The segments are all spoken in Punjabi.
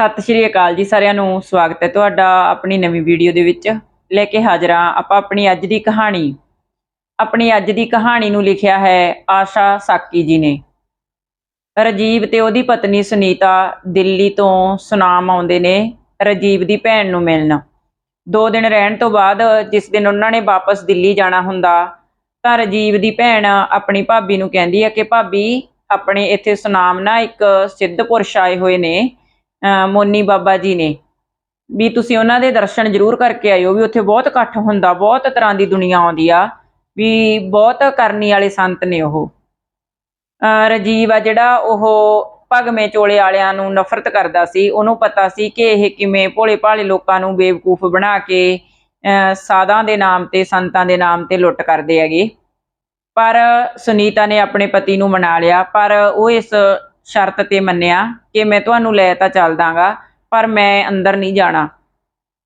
ਸਤਿ ਸ਼੍ਰੀ ਅਕਾਲ ਜੀ ਸਾਰਿਆਂ ਨੂੰ, ਸਵਾਗਤ ਹੈ ਤੁਹਾਡਾ ਆਪਣੀ ਨਵੀਂ ਵੀਡੀਓ ਦੇ ਵਿੱਚ। ਲੈ ਕੇ ਹਾਜ਼ਰ ਹਾਂ ਆਪਾਂ ਆਪਣੀ ਅੱਜ ਦੀ ਕਹਾਣੀ। ਆਪਣੀ ਅੱਜ ਦੀ ਕਹਾਣੀ ਨੂੰ ਲਿਖਿਆ ਹੈ ਆਸ਼ਾ ਸਾਕੀ ਜੀ ਨੇ। ਰਜੀਵ ਤੇ ਉਹਦੀ ਪਤਨੀ ਸੁਨੀਤਾ ਦਿੱਲੀ ਤੋਂ ਸੁਨਾਮ ਆਉਂਦੇ ਨੇ ਰਜੀਵ ਦੀ ਭੈਣ ਨੂੰ ਮਿਲਣ। ਦੋ ਦਿਨ ਰਹਿਣ ਤੋਂ ਬਾਅਦ ਜਿਸ ਦਿਨ ਉਹਨਾਂ ਨੇ ਵਾਪਸ ਦਿੱਲੀ ਜਾਣਾ ਹੁੰਦਾ, ਤਾਂ ਰਜੀਵ ਦੀ ਭੈਣ ਆਪਣੀ ਭਾਬੀ ਨੂੰ ਕਹਿੰਦੀ ਹੈ ਕਿ ਭਾਬੀ, ਆਪਣੇ ਇੱਥੇ ਸੁਨਾਮ ਨਾ ਇੱਕ ਸਿੱਧ ਪੁਰਸ਼ ਆਏ ਹੋਏ ਨੇ। ਮੋਨੀ ਬਾਬਾ ਜੀ ਨੇ, ਵੀ ਤੁਸੀਂ ਉਹਨਾਂ ਦੇ ਦਰਸ਼ਨ ਜ਼ਰੂਰ ਕਰਕੇ ਆਇਓ, ਵੀ ਉੱਥੇ ਬਹੁਤ ਇਕੱਠ ਹੁੰਦਾ, ਬਹੁਤ ਤਰ੍ਹਾਂ ਦੀ ਦੁਨੀਆ ਆਉਂਦੀ ਆ, ਵੀ ਬਹੁਤ ਕਰਨੀ ਵਾਲੇ ਸੰਤ ਨੇ ਉਹ। ਅਹ ਰਜੀਵ ਆ ਜਿਹੜਾ ਉਹ ਭਗਵੇਂ ਚੋਲੇ ਵਾਲਿਆਂ ਨੂੰ ਨਫ਼ਰਤ ਕਰਦਾ ਸੀ, ਉਹਨੂੰ ਪਤਾ ਸੀ ਕਿ ਇਹ ਕਿਵੇਂ ਭੋਲੇ ਭਾਲੇ ਲੋਕਾਂ ਨੂੰ ਬੇਵਕੂਫ ਬਣਾ ਕੇ, ਅਹ ਸਾਧਾਂ ਦੇ ਨਾਮ ਤੇ, ਸੰਤਾਂ ਦੇ ਨਾਮ ਤੇ ਲੁੱਟ ਕਰਦੇ ਹੈਗੇ। ਪਰ ਸੁਨੀਤਾ ਨੇ ਆਪਣੇ ਪਤੀ ਨੂੰ ਮਨਾ ਲਿਆ, ਪਰ ਉਹ ਇਸ ਸ਼ਰਤ ਤੇ ਮੰਨਿਆ ਕਿ ਮੈਂ ਤੁਹਾਨੂੰ ਲੈ ਤਾਂ ਚੱਲ ਦਾਂਗਾ, ਪਰ ਮੈਂ ਅੰਦਰ ਨਹੀਂ ਜਾਣਾ।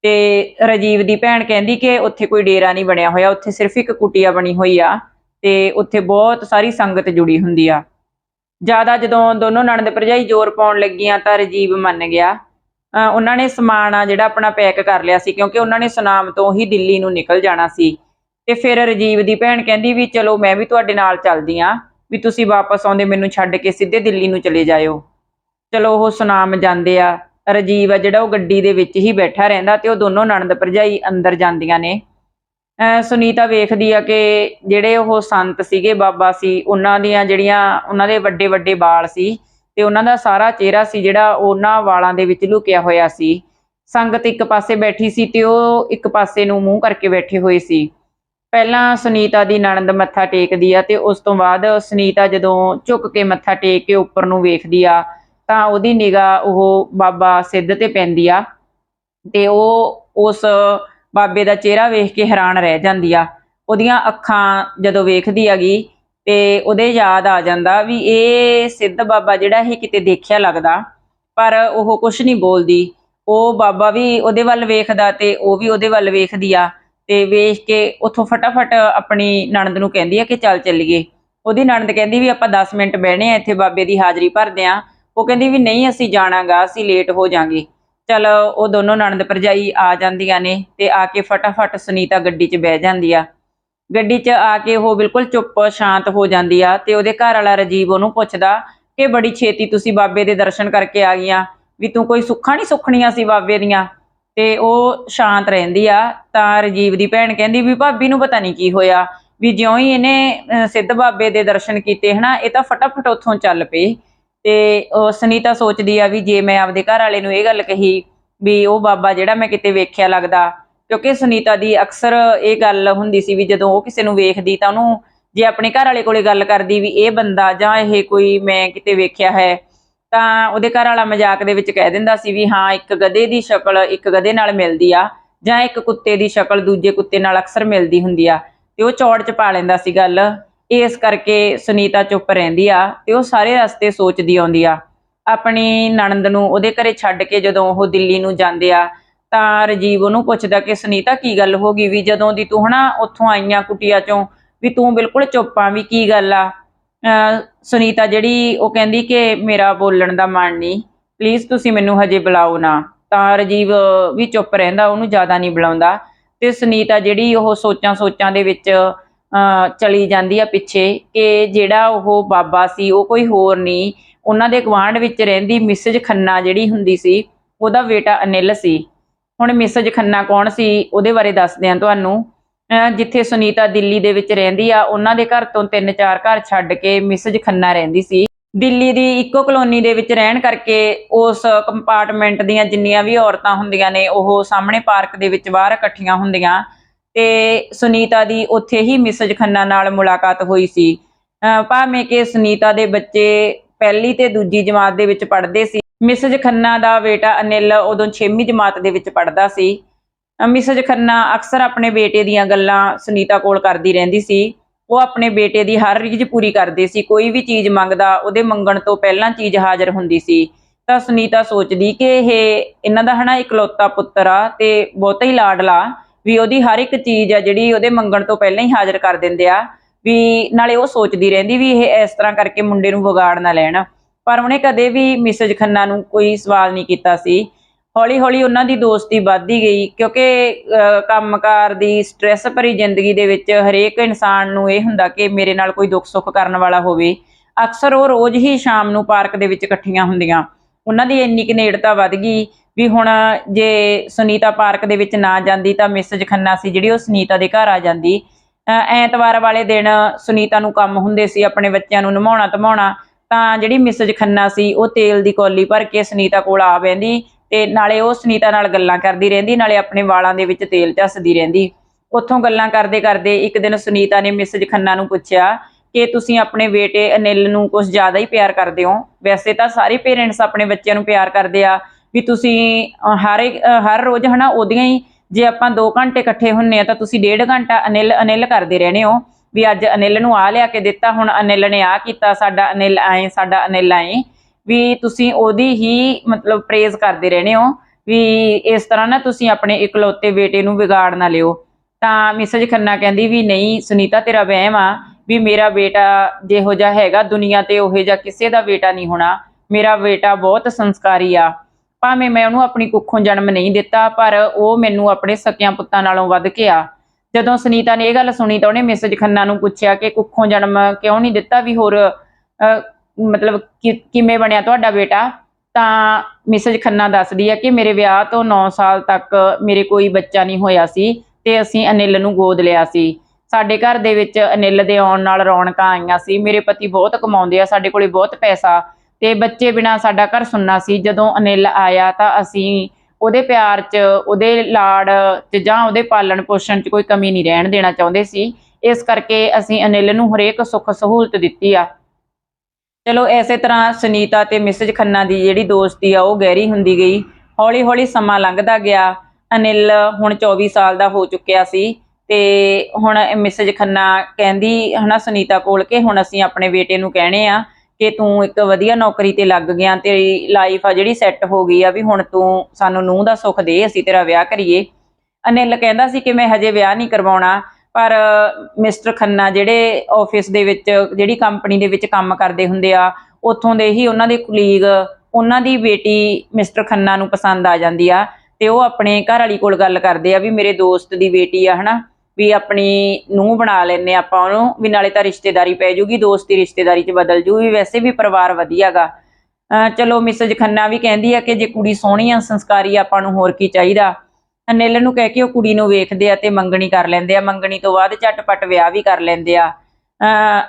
ਤੇ ਰਜੀਵ ਦੀ ਭੈਣ ਕਹਿੰਦੀ ਕਿ ਉੱਥੇ ਕੋਈ ਡੇਰਾ ਨਹੀਂ ਬਣਿਆ ਹੋਇਆ, ਉੱਥੇ ਸਿਰਫ ਇੱਕ ਕੁਟੀਆ ਬਣੀ ਹੋਈ ਆ ਤੇ ਉੱਥੇ ਬਹੁਤ ਸਾਰੀ ਸੰਗਤ ਜੁੜੀ ਹੁੰਦੀ ਆ। ਜ਼ਿਆਦਾ ਜਦੋਂ ਦੋਨੋਂ ਨਣਦ ਭਰਜਾਈ ਜ਼ੋਰ ਪਾਉਣ ਲੱਗੀਆਂ ਤਾਂ ਰਜੀਵ ਮੰਨ ਗਿਆ। ਅਹ ਉਹਨਾਂ ਨੇ ਸਮਾਨ ਆ ਜਿਹੜਾ ਆਪਣਾ ਪੈਕ ਕਰ ਲਿਆ ਸੀ, ਕਿਉਂਕਿ ਉਹਨਾਂ ਨੇ ਸੁਨਾਮ ਤੋਂ ਹੀ ਦਿੱਲੀ ਨੂੰ ਨਿਕਲ ਜਾਣਾ ਸੀ। ਤੇ ਫਿਰ ਰਜੀਵ ਦੀ ਭੈਣ ਕਹਿੰਦੀ ਵੀ, ਚਲੋ ਮੈਂ ਵੀ ਤੁਹਾਡੇ ਨਾਲ ਚੱਲਦੀ ਆ। ਵੀ ਤੁਸੀਂ ਵਾਪਸ ਆਉਂਦੇ ਮੈਨੂੰ ਛੱਡ ਕੇ ਸਿੱਧੇ ਦਿੱਲੀ ਨੂੰ ਚਲੇ ਜਾਇਓ। ਚਲੋ ਉਹ ਸੁਨਾਮ ਜਾਂਦੇ ਆ। ਰਜੀਵ ਆ ਜਿਹੜਾ ਉਹ ਗੱਡੀ ਦੇ ਵਿੱਚ ਹੀ ਬੈਠਾ ਰਹਿੰਦਾ ਤੇ ਉਹ ਦੋਨੋਂ ਨਣਦ ਭਰਜਾਈ ਅੰਦਰ ਜਾਂਦੀਆਂ ਨੇ। ਸੁਨੀਤਾ ਵੇਖਦੀ ਆ ਕਿ ਜਿਹੜੇ ਉਹ ਸੰਤ ਸੀਗੇ, ਬਾਬਾ ਸੀ, ਉਹਨਾਂ ਦੀਆਂ ਜਿਹੜੀਆਂ ਉਹਨਾਂ ਦੇ ਵੱਡੇ ਵੱਡੇ ਵਾਲ ਸੀ ਤੇ ਉਹਨਾਂ ਦਾ ਸਾਰਾ ਚਿਹਰਾ ਸੀ ਜਿਹੜਾ ਉਹਨਾਂ ਵਾਲਾਂ ਦੇ ਵਿੱਚ ਲੁਕਿਆ ਹੋਇਆ ਸੀ। ਸੰਗਤ ਇੱਕ ਪਾਸੇ ਬੈਠੀ ਸੀ ਤੇ ਉਹ ਇੱਕ ਪਾਸੇ ਨੂੰ ਮੂੰਹ ਕਰਕੇ ਬੈਠੇ ਹੋਏ ਸੀ। ਪਹਿਲਾਂ ਸੁਨੀਤਾ ਦੀ ਨਣਦ ਮੱਥਾ ਟੇਕਦੀ ਆ ਤੇ ਉਸ ਤੋਂ ਬਾਅਦ ਸੁਨੀਤਾ ਜਦੋਂ ਝੁੱਕ ਕੇ ਮੱਥਾ ਟੇਕ ਕੇ ਉੱਪਰ ਨੂੰ ਵੇਖਦੀ ਆ, ਤਾਂ ਉਹਦੀ ਨਿਗਾਹ ਉਹ ਬਾਬਾ ਸਿੱਧ ਤੇ ਪੈਂਦੀ ਆ ਤੇ ਉਹ ਉਸ ਬਾਬੇ ਦਾ ਚਿਹਰਾ ਵੇਖ ਕੇ ਹੈਰਾਨ ਰਹਿ ਜਾਂਦੀ ਆ। ਉਹਦੀਆਂ ਅੱਖਾਂ ਜਦੋਂ ਵੇਖਦੀ ਹੈਗੀ ਤੇ ਉਹਦੇ ਯਾਦ ਆ ਜਾਂਦਾ ਵੀ ਇਹ ਸਿੱਧ ਬਾਬਾ ਜਿਹੜਾ ਇਹ ਕਿਤੇ ਦੇਖਿਆ ਲੱਗਦਾ, ਪਰ ਉਹ ਕੁਝ ਨਹੀਂ ਬੋਲਦੀ। ਉਹ ਬਾਬਾ ਵੀ ਉਹਦੇ ਵੱਲ ਵੇਖਦਾ ਤੇ ਉਹ ਵੀ ਉਹਦੇ ਵੱਲ ਵੇਖਦੀ ਆ। ਤੇ ਵੇਖ ਕੇ ਉੱਥੋਂ ਫਟਾਫਟ ਆਪਣੀ ਨਣਦ ਨੂੰ ਕਹਿੰਦੀ ਆ ਕਿ ਚੱਲ ਚੱਲੀਏ। ਉਹਦੀ ਨਣਦ ਕਹਿੰਦੀ ਵੀ ਆਪਾਂ 10 ਮਿੰਟ ਬਹਿਣੇ ਆ, ਇੱਥੇ ਬਾਬੇ ਦੀ ਹਾਜ਼ਰੀ ਭਰਦੇ ਆ। ਉਹ ਕਹਿੰਦੀ ਵੀ ਨਹੀਂ, ਅਸੀਂ ਜਾਣਾਗਾ, ਅਸੀਂ ਲੇਟ ਹੋ ਜਾਾਂਗੇ। ਚਲ ਉਹ ਦੋਨੋਂ ਨਣਦ ਭਰਜਾਈ ਆ ਜਾਂਦੀਆਂ ਨੇ ਤੇ ਆ ਕੇ ਫਟਾਫਟ ਸੁਨੀਤਾ ਗੱਡੀ 'ਚ ਬਹਿ ਜਾਂਦੀ ਆ। ਗੱਡੀ 'ਚ ਆ ਕੇ ਉਹ ਬਿਲਕੁਲ ਚੁੱਪ, ਸ਼ਾਂਤ ਹੋ ਜਾਂਦੀ ਆ ਤੇ ਉਹਦੇ ਘਰ ਵਾਲਾ ਰਜੀਵ ਉਹਨੂੰ ਪੁੱਛਦਾ ਕਿ ਬੜੀ ਛੇਤੀ ਤੁਸੀਂ ਬਾਬੇ ਦੇ ਦਰਸ਼ਨ ਕਰਕੇ ਆ ਗਈਆਂ, ਵੀ ਤੂੰ ਕੋਈ ਸੁੱਖਾਂ ਨਹੀਂ ਸੁੱਖਣੀਆਂ ਸੀ ਬਾਬੇ ਦੀਆਂ? ਤੇ ਉਹ ਸ਼ਾਂਤ ਰਹਿੰਦੀ ਆ, ਤਾਂ ਰਜੀਵ ਦੀ ਭੈਣ ਕਹਿੰਦੀ ਵੀ ਭਾਬੀ ਨੂੰ ਪਤਾ ਨਹੀਂ ਕੀ ਹੋਇਆ, ਵੀ ਜਿਉਂ ਹੀ ਇਹਨੇ ਸਿੱਧ ਬਾਬੇ ਦੇ ਦਰਸ਼ਨ ਕੀਤੇ ਹਨਾ, ਇਹ ਤਾਂ ਫਟਾਫਟ ਉੱਥੋਂ ਚੱਲ ਪਈ। ਤੇ ਸੁਨੀਤਾ ਸੋਚਦੀ ਆ ਵੀ ਜੇ ਮੈਂ ਆਪਦੇ ਘਰ ਵਾਲੇ ਨੂੰ ਇਹ ਗੱਲ ਕਹੀ ਵੀ ਉਹ ਬਾਬਾ ਜਿਹੜਾ ਮੈਂ ਕਿਤੇ ਵੇਖਿਆ ਲੱਗਦਾ, ਕਿਉਂਕਿ ਸੁਨੀਤਾ ਦੀ ਅਕਸਰ ਇਹ ਗੱਲ ਹੁੰਦੀ ਸੀ ਵੀ ਜਦੋਂ ਉਹ ਕਿਸੇ ਨੂੰ ਵੇਖਦੀ ਤਾਂ ਉਹਨੂੰ ਜੇ ਆਪਣੇ ਘਰ ਵਾਲੇ ਕੋਲੇ ਗੱਲ ਕਰਦੀ ਵੀ ਇਹ ਬੰਦਾ ਜਾਂ ਇਹ ਕੋਈ ਮੈਂ ਕਿਤੇ ਵੇਖਿਆ ਹੈ ਤਾਂ ਉਹਦੇ ਘਰ ਵਾਲਾ ਮਜ਼ਾਕ ਦੇ ਵਿੱਚ ਕਹਿ ਦਿੰਦਾ ਸੀ ਵੀ ਹਾਂ, ਇੱਕ ਗਧੇ ਦੀ ਸ਼ਕਲ ਇੱਕ ਗਧੇ ਨਾਲ ਮਿਲਦੀ ਆ ਜਾਂ ਇੱਕ ਕੁੱਤੇ ਦੀ ਸ਼ਕਲ ਦੂਜੇ ਕੁੱਤੇ ਨਾਲ ਅਕਸਰ ਮਿਲਦੀ ਹੁੰਦੀ ਆ ਤੇ ਉਹ ਚੌੜ ਚ ਪਾ ਲੈਂਦਾ ਸੀ ਗੱਲ। ਇਸ ਕਰਕੇ ਸੁਨੀਤਾ ਚੁੱਪ ਰਹਿੰਦੀ ਆ ਤੇ ਉਹ ਸਾਰੇ ਰਸਤੇ ਸੋਚਦੀ ਆਉਂਦੀ ਆ। ਆਪਣੀ ਨਣਦ ਨੂੰ ਉਹਦੇ ਘਰੇ ਛੱਡ ਕੇ ਜਦੋਂ ਉਹ ਦਿੱਲੀ ਨੂੰ ਜਾਂਦੇ ਆ ਤਾਂ ਰਜੀਵ ਉਹਨੂੰ ਪੁੱਛਦਾ ਕਿ, ਸੁਨੀਤਾ, ਕੀ ਗੱਲ ਹੋ ਗਈ? ਵੀ ਜਦੋਂ ਦੀ ਤੂੰ ਹਨਾ ਉੱਥੋਂ ਆਈਆਂ ਕੁਟੀਆ ਚੋਂ, ਵੀ ਤੂੰ ਬਿਲਕੁਲ ਚੁੱਪ ਆ, ਵੀ ਕੀ ਗੱਲ ਆ? ਸੁਨੀਤਾ ਜਿਹੜੀ, ਉਹ ਕਹਿੰਦੀ ਕਿ ਮੇਰਾ ਬੋਲਣ ਦਾ ਮਨ ਨਹੀਂ। ਪਲੀਜ਼ ਤੁਸੀਂ ਮੈਨੂੰ ਹਜੇ ਬੁਲਾਓ ਨਾ। ਤਾਂ ਰਜੀਵ ਵੀ ਚੁੱਪ ਰਹਿੰਦਾ, ਉਹਨੂੰ ਜ਼ਿਆਦਾ ਨਹੀਂ ਬੁਲਾਉਂਦਾ। ਤੇ ਸੁਨੀਤਾ ਜਿਹੜੀ, ਉਹ ਸੋਚਾਂ ਸੋਚਾਂ ਦੇ ਵਿੱਚ, ਅਹ ਚਲੀ ਜਾਂਦੀ ਆ ਪਿੱਛੇ ਕਿ ਜਿਹੜਾ ਉਹ ਬਾਬਾ ਸੀ, ਉਹ ਕੋਈ ਹੋਰ ਨਹੀਂ। ਉਹਨਾਂ ਦੇ ਗਵਾਂਢ ਵਿੱਚ ਰਹਿੰਦੀ ਮਿਸਜ ਖੰਨਾ ਜਿਹੜੀ ਹੁੰਦੀ ਸੀ, ਉਹਦਾ ਬੇਟਾ ਅਨਿਲ ਸੀ। ਹੁਣ ਮਿਸਜ ਖੰਨਾ ਕੌਣ ਸੀ, ਉਹਦੇ ਬਾਰੇ ਦੱਸਦੇ ਹਾਂ ਤੁਹਾਨੂੰ। ਜਿੱਥੇ ਸੁਨੀਤਾ ਦਿੱਲੀ ਦੇ ਵਿੱਚ ਰਹਿੰਦੀ ਆ, ਉਹਨਾਂ ਦੇ ਘਰ ਤੋਂ ਤਿੰਨ ਚਾਰ ਘਰ ਛੱਡ ਕੇ ਮਿਸਜ ਖੰਨਾ ਰਹਿੰਦੀ ਸੀ। ਦਿੱਲੀ ਦੀ ਇੱਕੋ ਕਲੋਨੀ ਦੇ ਵਿੱਚ ਰਹਿਣ ਕਰਕੇ ਉਸ ਕੰਪਾਰਟਮੈਂਟ ਦੀਆਂ ਜਿੰਨੀਆਂ ਵੀ ਔਰਤਾਂ ਹੁੰਦੀਆਂ ਨੇ, ਉਹ ਸਾਹਮਣੇ ਪਾਰਕ ਦੇ ਵਿੱਚ ਬਾਹਰ ਇਕੱਠੀਆਂ ਹੁੰਦੀਆਂ ਤੇ ਸੁਨੀਤਾ ਦੀ ਉੱਥੇ ਹੀ ਮਿਸਜ ਖੰਨਾ ਨਾਲ ਮੁਲਾਕਾਤ ਹੋਈ ਸੀ। ਅਹ ਭਾਵੇਂ ਕਿ ਸੁਨੀਤਾ ਦੇ ਬੱਚੇ ਪਹਿਲੀ ਤੇ ਦੂਜੀ ਜਮਾਤ ਦੇ ਵਿੱਚ ਪੜ੍ਹਦੇ ਸੀ, ਮਿਸਜ ਖੰਨਾ ਦਾ ਬੇਟਾ ਅਨਿਲ ਉਦੋਂ 6ਵੀਂ ਜਮਾਤ ਦੇ ਵਿੱਚ ਪੜ੍ਹਦਾ ਸੀ। ਮਿਸਜ ਖੰਨਾ ਅਕਸਰ ਆਪਣੇ ਬੇਟੇ ਦੀਆਂ ਗੱਲਾਂ ਸੁਨੀਤਾ ਕੋਲ ਕਰਦੀ ਰਹਿੰਦੀ ਸੀ। ਉਹ ਆਪਣੇ ਬੇਟੇ ਦੀ ਹਰ ਰੀਝ ਪੂਰੀ ਕਰਦੇ ਸੀ। ਕੋਈ ਵੀ ਚੀਜ਼ ਮੰਗਦਾ, ਉਹਦੇ ਮੰਗਣ ਤੋਂ ਪਹਿਲਾਂ ਚੀਜ਼ ਹਾਜ਼ਰ ਹੁੰਦੀ ਸੀ। ਤਾਂ ਸੁਨੀਤਾ ਸੋਚਦੀ ਕਿ ਇਹ ਇਹਨਾਂ ਦਾ ਹਨਾ ਇਕਲੌਤਾ ਪੁੱਤਰ ਆ ਤੇ ਬਹੁਤਾ ਹੀ ਲਾਡਲਾ ਵੀ ਉਹਦੀ ਹਰ ਇੱਕ ਚੀਜ਼ ਆ ਜਿਹੜੀ ਉਹਦੇ ਮੰਗਣ ਤੋਂ ਪਹਿਲਾਂ ਹੀ ਹਾਜ਼ਰ ਕਰ ਦਿੰਦੇ ਆ। ਵੀ ਨਾਲੇ ਉਹ ਸੋਚਦੀ ਰਹਿੰਦੀ ਵੀ ਇਹ ਇਸ ਤਰ੍ਹਾਂ ਕਰਕੇ ਮੁੰਡੇ ਨੂੰ ਵਿਗਾੜ ਨਾ ਲੈਣ। ਪਰ ਉਹਨੇ ਕਦੇ ਵੀ ਮਿਸਜ ਖੰਨਾ ਨੂੰ ਕੋਈ ਸਵਾਲ ਨਹੀਂ ਕੀਤਾ ਸੀ। ਹੌਲੀ ਹੌਲੀ ਉਹਨਾਂ ਦੀ ਦੋਸਤੀ ਵੱਧਦੀ ਗਈ ਕਿਉਂਕਿ ਅਹ, ਕੰਮਕਾਰ ਦੀ ਸਟ੍ਰੈਸ ਭਰੀ ਜ਼ਿੰਦਗੀ ਦੇ ਵਿੱਚ ਹਰੇਕ ਇਨਸਾਨ ਨੂੰ ਇਹ ਹੁੰਦਾ ਕਿ ਮੇਰੇ ਨਾਲ ਕੋਈ ਦੁੱਖ ਸੁੱਖ ਕਰਨ ਵਾਲਾ ਹੋਵੇ। ਅਕਸਰ ਉਹ ਰੋਜ਼ ਹੀ ਸ਼ਾਮ ਨੂੰ ਪਾਰਕ ਦੇ ਵਿੱਚ ਇਕੱਠੀਆਂ ਹੁੰਦੀਆਂ। ਉਹਨਾਂ ਦੀ ਇੰਨੀ ਕੁ ਨੇੜਤਾ ਵੱਧ ਗਈ ਵੀ ਹੁਣ ਜੇ ਸੁਨੀਤਾ ਪਾਰਕ ਦੇ ਵਿੱਚ ਨਾ ਜਾਂਦੀ ਤਾਂ ਮਿਸਜ ਖੰਨਾ ਸੀ ਜਿਹੜੀ ਉਹ ਸੁਨੀਤਾ ਦੇ ਘਰ ਆ ਜਾਂਦੀ। ਅਹ ਐਤਵਾਰ ਵਾਲੇ ਦਿਨ ਸੁਨੀਤਾ ਨੂੰ ਕੰਮ ਹੁੰਦੇ ਸੀ ਆਪਣੇ ਬੱਚਿਆਂ ਨੂੰ ਨਮਾਉਣਾ ਧਮਾਉਣਾ ਤਾਂ ਜਿਹੜੀ ਮਿਸਜ ਖੰਨਾ ਸੀ ਉਹ ਤੇਲ ਦੀ ਕੌਲੀ ਭਰ ਕੇ ਸੁਨੀਤਾ ਕੋਲ ਆ ਬੈੰਦੀ ਤੇ ਨਾਲੇ ਉਹ ਸੁਨੀਤਾ ਨਾਲ ਗੱਲਾਂ ਕਰਦੀ ਰਹਿੰਦੀ, ਨਾਲੇ ਆਪਣੇ ਵਾਲਾਂ ਦੇ ਵਿੱਚ ਤੇਲ ਝੱਸਦੀ ਰਹਿੰਦੀ। ਉੱਥੋਂ ਗੱਲਾਂ ਕਰਦੇ ਕਰਦੇ ਇੱਕ ਦਿਨ ਸੁਨੀਤਾ ਨੇ ਮਿਸਜ ਖੰਨਾ ਨੂੰ ਪੁੱਛਿਆ ਕਿ ਤੁਸੀਂ ਆਪਣੇ ਬੇਟੇ ਅਨਿਲ ਨੂੰ ਕੁਝ ਜ਼ਿਆਦਾ ਹੀ ਪਿਆਰ ਕਰਦੇ ਹੋ? ਵੈਸੇ ਤਾਂ ਸਾਰੇ ਪੇਰੈਂਟਸ ਆਪਣੇ ਬੱਚਿਆਂ ਨੂੰ ਪਿਆਰ ਕਰਦੇ ਆ, ਵੀ ਤੁਸੀਂ ਹਰ ਇੱਕ ਹਰ ਰੋਜ਼ ਹਨਾ ਉਹਦੀਆਂ ਹੀ, ਜੇ ਆਪਾਂ 2 ਘੰਟੇ ਇਕੱਠੇ ਹੁੰਨੇ ਆ ਤਾਂ ਤੁਸੀਂ ਡੇਢ ਘੰਟਾ ਅਨਿਲ ਅਨਿਲ ਕਰਦੇ ਰਹਿੰਦੇ ਹੋ। ਵੀ ਅੱਜ ਅਨਿਲ ਨੂੰ ਆ ਲਿਆ ਕੇ ਦਿੱਤਾ, ਹੁਣ ਅਨਿਲ ਨੇ ਆ ਕੀਤਾ, ਸਾਡਾ ਅਨਿਲ ਆਏ, ਸਾਡਾ ਅਨਿਲ ਆਏ। ਵੀ ਤੁਸੀਂ ਉਹਦੀ ਹੀ ਮਤਲਬ ਪ੍ਰੇਜ਼ ਕਰਦੇ ਰਹਿੰਦੇ ਹੋ ਵੀ ਇਸ ਤਰ੍ਹਾਂ ਨਾ ਤੁਸੀਂ ਆਪਣੇ ਇਕਲੌਤੇ ਬੇਟੇ ਨੂੰ ਵਿਗਾੜ ਨਾ ਲਿਓ। ਤਾਂ ਮਿਸਜ ਖੰਨਾ ਕਹਿੰਦੀ ਵੀ ਨਹੀਂ ਸੁਨੀਤਾ ਤੇਰਾ ਵਹਿਮ ਆ ਵੀ ਮੇਰਾ ਬੇਟਾ ਜਿਹੋ ਜਿਹਾ ਹੈਗਾ ਦੁਨੀਆ ਤੇ ਉਹੋ ਜਿਹਾ ਕਿਸੇ ਦਾ ਬੇਟਾ ਨਹੀਂ ਹੋਣਾ। ਮੇਰਾ ਬੇਟਾ ਬਹੁਤ ਸੰਸਕਾਰੀ ਆ। ਭਾਵੇਂ ਮੈਂ ਉਹਨੂੰ ਆਪਣੀ ਕੁੱਖੋਂ ਜਨਮ ਨਹੀਂ ਦਿੱਤਾ ਪਰ ਉਹ ਮੈਨੂੰ ਆਪਣੇ ਸਕਿਆਂ ਪੁੱਤਾਂ ਨਾਲੋਂ ਵੱਧ ਕੇ ਆ। ਜਦੋਂ ਸੁਨੀਤਾ ਨੇ ਇਹ ਗੱਲ ਸੁਣੀ ਤਾਂ ਉਹਨੇ ਮਿਸਜ ਖੰਨਾ ਨੂੰ ਪੁੱਛਿਆ ਕਿ ਕੁੱਖੋਂ ਜਨਮ ਕਿਉਂ ਨਹੀਂ ਦਿੱਤਾ ਵੀ ਹੋਰ ਅਹ, ਮਤਲਬ ਕਿ- ਕਿਵੇਂ ਬਣਿਆ ਤੁਹਾਡਾ ਬੇਟਾ? ਤਾਂ ਮਿਸਜ ਖੰਨਾ ਦੱਸਦੀ ਹੈ ਕਿ ਮੇਰੇ ਵਿਆਹ ਤੋਂ 9 ਸਾਲ ਤੱਕ ਮੇਰੇ ਕੋਈ ਬੱਚਾ ਨਹੀਂ ਹੋਇਆ ਸੀ ਤੇ ਅਸੀਂ ਅਨਿਲ ਨੂੰ ਗੋਦ ਲਿਆ ਸੀ। ਸਾਡੇ ਘਰ ਦੇ ਵਿੱਚ ਅਨਿਲ ਦੇ ਆਉਣ ਨਾਲ ਰੌਣਕਾਂ ਆਈਆਂ ਸੀ। ਮੇਰੇ ਪਤੀ ਬਹੁਤ ਕਮਾਉਂਦੇ ਆ, ਸਾਡੇ ਕੋਲੇ ਬਹੁਤ ਪੈਸਾ। ਤੇ ਬੱਚੇ ਬਿਨਾ ਸਾਡਾ ਘਰ ਸੁੰਨਾ ਸੀ। ਜਦੋਂ ਅਨਿਲ ਆਇਆ ਤਾਂ ਅਸੀਂ ਉਹਦੇ ਪਿਆਰ 'ਚ, ਉਹਦੇ ਲਾੜ 'ਚ ਜਾਂ ਉਹਦੇ ਪਾਲਣ ਪੋਸ਼ਣ 'ਚ ਕੋਈ ਕਮੀ ਨਹੀਂ ਰਹਿਣ ਦੇਣਾ ਚਾਹੁੰਦੇ ਸੀ। ਇਸ ਕਰਕੇ ਅਸੀਂ ਅਨਿਲ ਨੂੰ ਹਰੇਕ ਸੁੱਖ ਸਹੂਲਤ ਦਿੱਤੀ ਆ। ਚਲੋ ਐਸੇ ਤਰ੍ਹਾਂ ਸੁਨੀਤਾ ਤੇ ਮਿਸਿਜ ਖੰਨਾ ਦੀ ਜਿਹੜੀ ਦੋਸਤੀ ਆ, ਉਹ ਗਹਿਰੀ ਹੁੰਦੀ ਗਈ। ਹੌਲੀ ਹੌਲੀ ਸਮਾਂ ਲੰਘਦਾ ਗਿਆ। ਅਨਿਲ ਹੁਣ 24 ਸਾਲ ਦਾ ਹੋ ਚੁੱਕਿਆ ਸੀ ਤੇ ਹੁਣ ਮਿਸਜ ਖੰਨਾ ਕਹਿੰਦੀ ਹਨਾ ਸੁਨੀਤਾ ਕੋਲ ਕਿ ਹੁਣ ਅਸੀਂ ਆਪਣੇ ਬੇਟੇ ਨੂੰ ਕਹਿਣੇ ਆ ਕਿ ਤੂੰ ਇੱਕ ਵਧੀਆ ਨੌਕਰੀ ਤੇ ਲੱਗ ਗਿਆ, ਤੇਰੀ ਲਾਈਫ ਆ ਜਿਹੜੀ ਸੈੱਟ ਹੋ ਗਈ ਆ ਵੀ ਹੁਣ ਤੂੰ ਸਾਨੂੰ ਨੂੰਹ ਦਾ ਸੁੱਖ ਦੇ, ਅਸੀਂ ਤੇਰਾ ਵਿਆਹ ਕਰੀਏ। ਅਨਿਲ ਕਹਿੰਦਾ ਸੀ ਕਿ ਮੈਂ ਹਜੇ ਵਿਆਹ ਨਹੀਂ ਕਰਵਾਉਣਾ। ਪਰ ਮਿਸਟਰ ਖੰਨਾ ਜਿਹੜੇ ਆਫਿਸ ਦੇ ਵਿੱਚ, ਜਿਹੜੀ ਕੰਪਨੀ ਦੇ ਵਿੱਚ ਕੰਮ ਕਰਦੇ ਹੁੰਦੇ ਆ, ਉੱਥੋਂ ਦੇ ਹੀ ਉਹਨਾਂ ਦੇ ਕੁਲੀਗ ਉਹਨਾਂ ਦੀ ਬੇਟੀ ਮਿਸਟਰ ਖੰਨਾ ਨੂੰ ਪਸੰਦ ਆ ਜਾਂਦੀ ਆ ਤੇ ਉਹ ਆਪਣੇ ਘਰ ਵਾਲੀ ਕੋਲ ਗੱਲ ਕਰਦੇ ਆ ਵੀ ਮੇਰੇ ਦੋਸਤ ਦੀ ਬੇਟੀ ਆ, ਹਨਾ? ਵੀ ਆਪਣੀ ਨੂੰਹ ਬਣਾ ਲੈਨੇ ਆਪਾਂ ਉਹਨੂੰ, ਵੀ ਨਾਲੇ ਤਾਂ ਰਿਸ਼ਤੇਦਾਰੀ ਪੈ ਜੂਗੀ, ਦੋਸਤੀ ਰਿਸ਼ਤੇਦਾਰੀ 'ਚ ਬਦਲ ਜੂ ਵੀ ਵੈਸੇ ਵੀ ਪਰਿਵਾਰ ਵਧੀਆਗਾ ਅਹ ਚਲੋ ਮਿਸਜ ਖੰਨਾ ਵੀ ਕਹਿੰਦੀ ਆ ਕਿ ਜੇ ਕੁੜੀ ਸੋਹਣੀ ਆ, ਸੰਸਕਾਰੀ ਆਪਾਂ ਨੂੰ ਹੋਰ ਕੀ ਚਾਹੀਦਾ? ਅਨਿਲ ਨੂੰ ਕਹਿ ਕੇ ਉਹ ਕੁੜੀ ਨੂੰ ਵੇਖਦੇ ਆ ਤੇ ਮੰਗਣੀ ਕਰ ਲੈਂਦੇ ਆ। ਮੰਗਣੀ ਤੋਂ ਬਾਅਦ ਝਟਪਟ ਵਿਆਹ ਵੀ ਕਰ ਲੈਂਦੇ ਆ।